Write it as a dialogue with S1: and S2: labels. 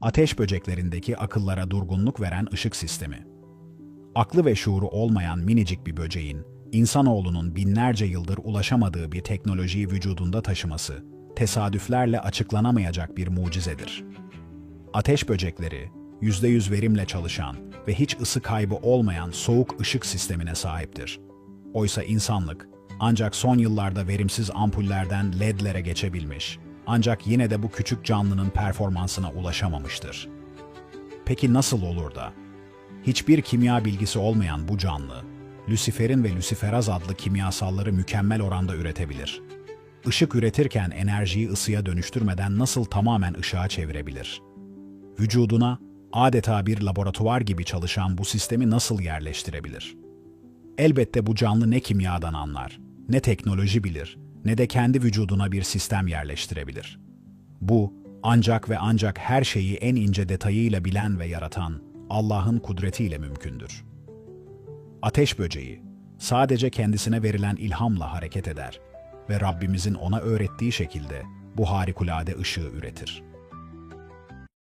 S1: ateş böceklerindeki akıllara durgunluk veren ışık sistemi. Aklı ve şuuru olmayan minicik bir böceğin, insanoğlunun binlerce yıldır ulaşamadığı bir teknolojiyi vücudunda taşıması, tesadüflerle açıklanamayacak bir mucizedir. Ateş böcekleri, %100 verimle çalışan ve hiç ısı kaybı olmayan soğuk ışık sistemine sahiptir. Oysa insanlık, ancak son yıllarda verimsiz ampullerden LED'lere geçebilmiş, ancak yine de bu küçük canlının performansına ulaşamamıştır. Peki nasıl olur da? Hiçbir kimya bilgisi olmayan bu canlı, Luciferin ve Luciferaz adlı kimyasalları mükemmel oranda üretebilir. Işık üretirken enerjiyi ısıya dönüştürmeden nasıl tamamen ışığa çevirebilir? Vücuduna adeta bir laboratuvar gibi çalışan bu sistemi nasıl yerleştirebilir? Elbette bu canlı ne kimyadan anlar, ne teknoloji bilir, ne de kendi vücuduna bir sistem yerleştirebilir. Bu, ancak ve ancak her şeyi en ince detayıyla bilen ve yaratan Allah'ın kudretiyle mümkündür. Ateş böceği, sadece kendisine verilen ilhamla hareket eder ve Rabbimizin ona öğrettiği şekilde bu harikulade ışığı üretir.